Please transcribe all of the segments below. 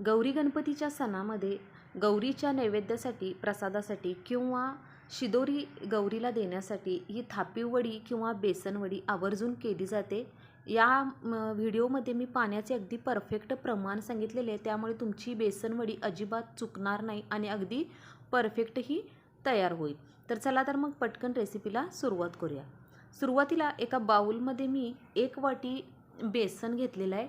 गौरी गणपतीच्या सणामध्ये गौरीच्या नैवेद्यासाठी प्रसादासाठी किंवा शिदोरी गौरीला देण्यासाठी ही थापीवडी किंवा बेसनवडी आवर्जून केली जाते. या व्हिडिओमध्ये मी पाण्याचे अगदी परफेक्ट प्रमाण सांगितलेले आहे. त्यामुळे तुमची बेसनवडी अजिबात चुकणार नाही आणि अगदी परफेक्टही तयार होईल. तर चला तर मग पटकन रेसिपीला सुरुवात करूया. सुरुवातीला एका बाऊलमध्ये मी एक वाटी बेसन घेतलेलं आहे.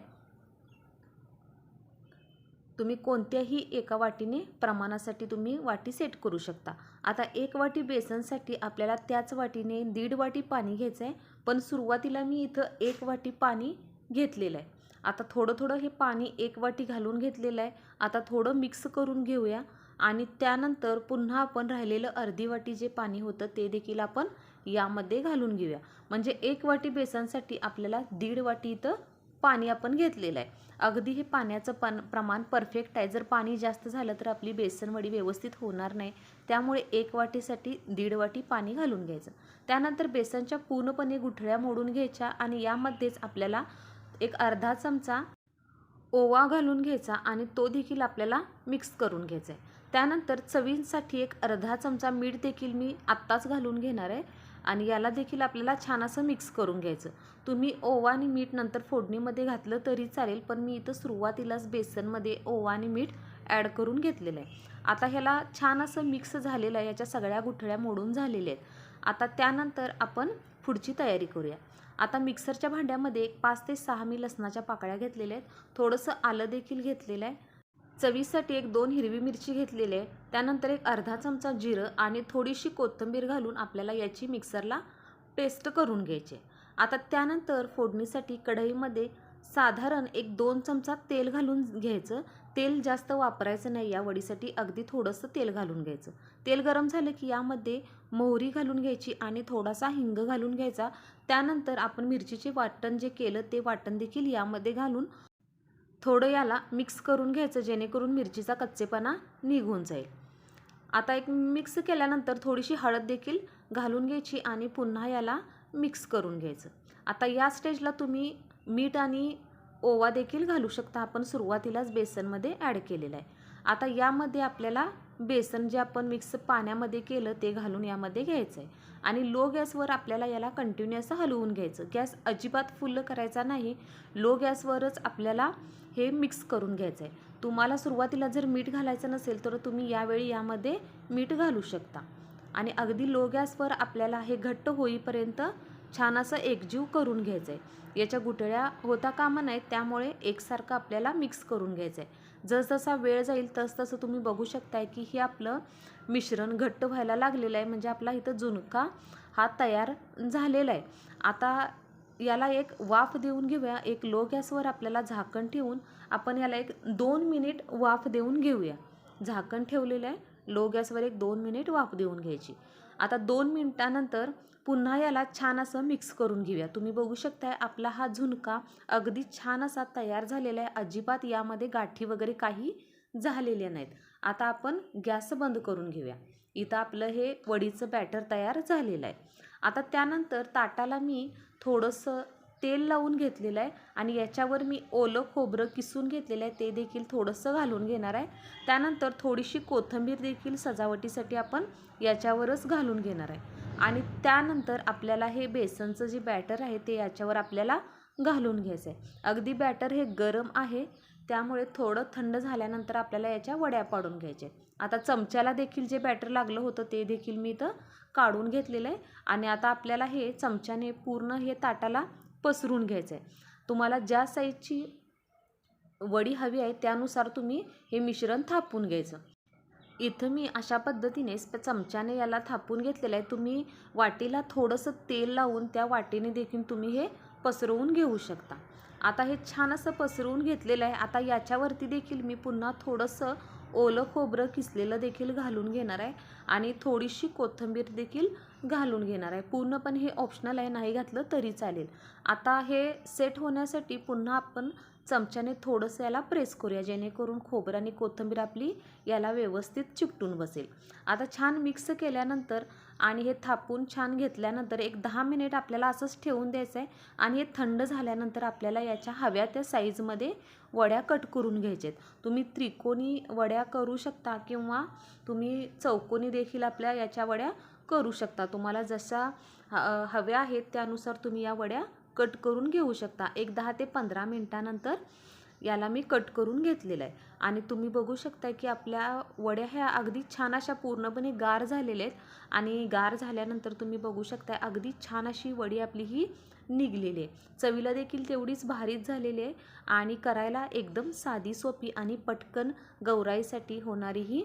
तुम्ही कोणत्याही एका वाटीने प्रमाणासाठी तुम्ही वाटी सेट करू शकता. आता एक वाटी बेसनसाठी आपल्याला त्याच वाटीने दीड वाटी पाणी घ्यायचं आहे पण सुरुवातीला मी इथं एक वाटी पाणी घेतलेलं आहे. आता थोडं थोडं हे पाणी एक वाटी घालून घेतलेलं आहे. आता थोडं मिक्स करून घेऊया आणि त्यानंतर पुन्हा आपण राहिलेलं अर्धी वाटी जे पाणी होतं ते देखील आपण यामध्ये घालून घेऊया. म्हणजे एक वाटी बेसनसाठी आपल्याला दीड वाटी इथं पाणी आपण घेतलेलं आहे. अगदी हे पाण्याचं पण प्रमाण परफेक्ट आहे. जर पाणी जास्त झालं तर आपली बेसनवडी व्यवस्थित होणार नाही. त्यामुळे एक वाटीसाठी दीड वाटी पाणी घालून घ्यायचं. त्यानंतर बेसनच्या पूर्णपणे गुठळ्या मोडून घ्यायच्या आणि यामध्येच आपल्याला एक अर्धा चमचा ओवा घालून घ्यायचा आणि तो देखील आपल्याला मिक्स करून घ्यायचा आहे. त्यानंतर चवींसाठी एक अर्धा चमचा मीठ देखील मी आत्ताच घालून घेणार आहे. आणि याला देखील आपल्याला छान असं मिक्स करून घ्यायचं. तुम्ही ओवा आणि मीठ नंतर फोडणीमध्ये घातलं तरी चालेल पण मी इथं सुरुवातीलाच बेसनमध्ये ओवा आणि मीठ ॲड करून घेतलेलं आहे. आता ह्याला छान असं मिक्स झालेलं आहे याच्या सगळ्या गुठळ्या मोडून झालेल्या आहेत. आता त्यानंतर आपण पुढची तयारी करूया. आता मिक्सरच्या भांड्यामध्ये एक पाच ते सहा मी लसणाच्या पाकळ्या घेतलेल्या आहेत. थोडंसं आलं देखील घेतलेलं आहे. चवीसाठी एक दोन हिरवी मिरची घेतलेली आहे. त्यानंतर एक अर्धा चमचा जिरं आणि थोडीशी कोथिंबीर घालून आपल्याला याची मिक्सरला पेस्ट करून घ्यायची आता त्यानंतर फोडणीसाठी कढईमध्ये साधारण एक दोन चमचा तेल घालून घ्यायचं. तेल जास्त वापरायचं नाही या वडीसाठी अगदी थोडंसं तेल घालून घ्यायचं. तेल गरम झालं की यामध्ये मोहरी घालून घ्यायची आणि थोडासा हिंग घालून घ्यायचा. त्यानंतर आपण मिरचीचे वाटण जे केलं ते वाटण देखील यामध्ये घालून थोडं याला मिक्स करून घ्यायचं जेणेकरून मिरचीचा कच्चेपणा निघून जाईल. आता एक मिक्स केल्यानंतर थोडीशी हळद देखील घालून घ्यायची आणि पुन्हा याला मिक्स करून घ्यायचं. आता या स्टेजला तुम्ही मीठ आणि ओवा देखील घालू शकता. आपण सुरुवातीलाच बेसनमध्ये ॲड केलेलं आहे. आता यामध्ये आपल्याला बेसन जे आपण मिक्स पाण्यामध्ये केलं ते घालून यामध्ये घ्यायचं आहे आणि लो गॅसवर आपल्याला याला कंटिन्यू असं हलवून घ्यायचं. गॅस अजिबात फुल्ल करायचा नाही. लो गॅसवरच आपल्याला हे मिक्स करून घ्यायचं आहे तुम्हाला सुरुवातीला जर मीठ घालायचं नसेल तर तुम्ही यावेळी यामध्ये मीठ घालू शकता. आणि अगदी लो गॅसवर आपल्याला हे घट्ट होईपर्यंत छान असं एकजीव करून घ्यायचं आहे याच्या गुटळ्या होता कामा नाहीत त्यामुळे एकसारखं आपल्याला मिक्स करून घ्यायचं आहे जसजसा वेळ जाईल तसतसं तुम्ही बघू शकताय की हे आपलं मिश्रण घट्ट व्हायला लागलेलं आहे. म्हणजे आपला इथं झुणका हा तयार झालेला आहे. आता याला एक वाफ देऊन घेऊया. एक लो गॅसवर आपल्याला झाकण ठेवून आपण याला एक दोन मिनिट वाफ देऊन घेऊया. झाकण ठेवलेलं आहे. लो गॅसवर एक दोन मिनिट वाफ देऊन घ्यायची. आता दोन मिनिटानंतर पुन्हा याला छान असं मिक्स करून घेऊया. तुम्ही बघू शकताय आपला हा झुणका अगदी छान असा तयार झालेला आहे. अजिबात यामध्ये गाठी वगैरे काही झालेल्या नाहीत. आता आपण गॅस बंद करून घेऊया. इथं आपलं हे वडीचं बॅटर तयार झालेलं आहे. आता त्यानंतर ताटाला मी थोडंसं तेल लावून घेतलेलं आहे आणि याच्यावर मी ओलं खोबरं किसून घेतलेलं आहे. ते देखील थोडंसं घालून घेणार आहे. त्यानंतर थोडीशी कोथिंबीर देखील सजावटीसाठी आपण याच्यावरच घालून घेणार आहे. आणि त्यानंतर आपल्याला हे बेसनचं जे बॅटर आहे ते याच्यावर आपल्याला घालून घ्यायचं आहे. अगदी बॅटर हे गरम आहे. त्यामुळे थोडं थंड झाल्यानंतर आपल्याला याच्या वड्या पाडून घ्यायच्या आता चमच्याला देखील जे बॅटर लागलं होतं ते देखील मी इथं काढून घेतलेलं आहे. आणि आता आपल्याला हे चमच्याने पूर्ण हे ताटाला पसरून घ्यायचं आहे तुम्हाला ज्या साईजची वडी हवी आहे त्यानुसार तुम्ही हे मिश्रण थापून घ्यायचं. इथं मी अशा पद्धतीने चमच्याने याला थापून घेतलेलं आहे. तुम्ही वाटीला थोडंसं तेल लावून त्या वाटीने देखील तुम्ही हे पसरवून घेऊ शकता. आता हे छान असं पसरवून घेतलेलं आहे. आता याच्यावरती देखील मी पुन्हा थोडंसं ओलं खोबरं किसलेलं देखील घालून घेणार आहे. आणि थोडीशी कोथिंबीर देखील घालून घेणार आहे. पूर्णपणे हे ऑप्शनल आहे. नाही घातलं तरी चालेल. आता हे सेट होण्यासाठी पुन्हा आपण चमच्याने थोडंसं याला प्रेस करूया. जेणेकरून खोबरं आणि कोथिंबीर आपली याला व्यवस्थित चिकटून बसेल. आता छान मिक्स केल्यानंतर आणि हे थापून छान घेतल्यानंतर एक दहा मिनिट आपल्याला असंच ठेवून द्यायचं आहे आणि हे थंड झाल्यानंतर आपल्याला याच्या हव्या त्या साईजमध्ये वड्या कट करून घ्यायचे आहेत तुम्ही त्रिकोणी वड्या करू शकता किंवा तुम्ही चौकोनी देखील आपल्या याच्या वड्या करू शकता. तुम्हाला जशा ह हव्या आहेत त्यानुसार तुम्ही या वड्या कट करून घेऊ शकता. एक दहा ते पंधरा मिनटानंतर याला मी कट करून घेतलेला आहे. आणि तुम्ही बघू शकता की आपल्या वड्या ह्या अगदी छान अशा पूर्णपणे गार झालेल्या आहेत. आणि गार झाल्यानंतर तुम्ही बघू शकता अगदी छान अशी वडी आपली ही निघलेली आहे. चवीला देखील तेवढीच भारीच झालेली आहे. आणि करायला एकदम साधी सोपी आणि पटकन गौराईसाठी होणारी ही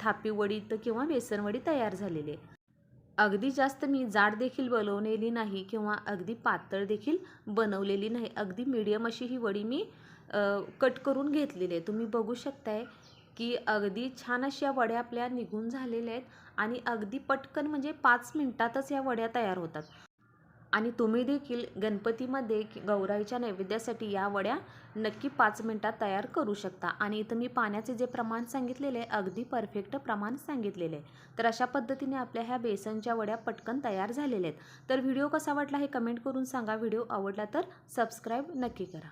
थापी वडी तर किंवा बेसनवडी तयार झालेली आहे. अगदी जास्त मी जाड देखील बनवलेली नाही किंवा अगदी पातळ देखील बनवलेली नाही. अगदी मीडियम अशी ही वडी मी कट करून घेतलेले आहे तुम्ही बघू शकताय की अगदी छान अशा वड्या आपल्या निघून झालेल्या आहेत आणि अगदी पटकन म्हणजे पाच मिनटातच या वड्या तयार होतात. आणि तुम्ही देखील गणपतीमध्ये कि- गौराईच्या नैवेद्यासाठी या वड्या नक्की पाच मिनटात तयार करू शकता. आणि इथं मी पाण्याचे जे प्रमाण सांगितलेले आहे अगदी परफेक्ट प्रमाण सांगितलेले आहे. तर अशा पद्धतीने आपल्या ह्या बेसनच्या वड्या पटकन तयार झालेल्या आहेत. तर व्हिडिओ कसा वाटला हे कमेंट करून सांगा. व्हिडिओ आवडला तर सबस्क्राईब नक्की करा.